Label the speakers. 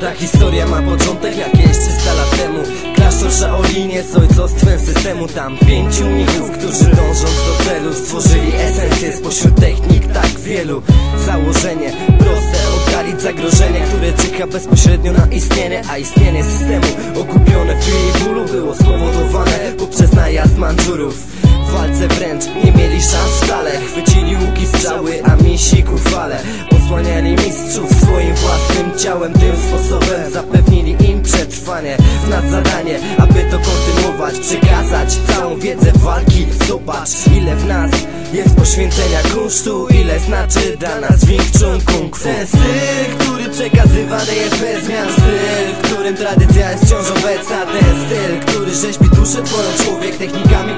Speaker 1: Ta historia ma początek jakieś 300 lat temu. Klasztor Shaolinie z ojcostwem systemu. Tam pięciu mnichów, którzy dążąc do celu Stworzyli esencję spośród technik tak wielu. Założenie proste, oddalić zagrożenie Które czyha bezpośrednio na istnienie A istnienie systemu okupione w bólu Było spowodowane poprzez najazd Mandżurów. W walce wręcz nie mieli szans wcale Chwycili łuki ciałem Tym sposobem zapewnili im przetrwanie W nas zadanie, aby to kontynuować Przekazać całą wiedzę walki. Zobacz ile w nas jest poświęcenia kunsztu Ile znaczy dla nas Wing Chun Kung Fu. Ten styl, który przekazywany jest bez zmian Styl, w którym tradycja jest wciąż obecna. Ten styl, który rzeźbi duszę twoją człowiek technikami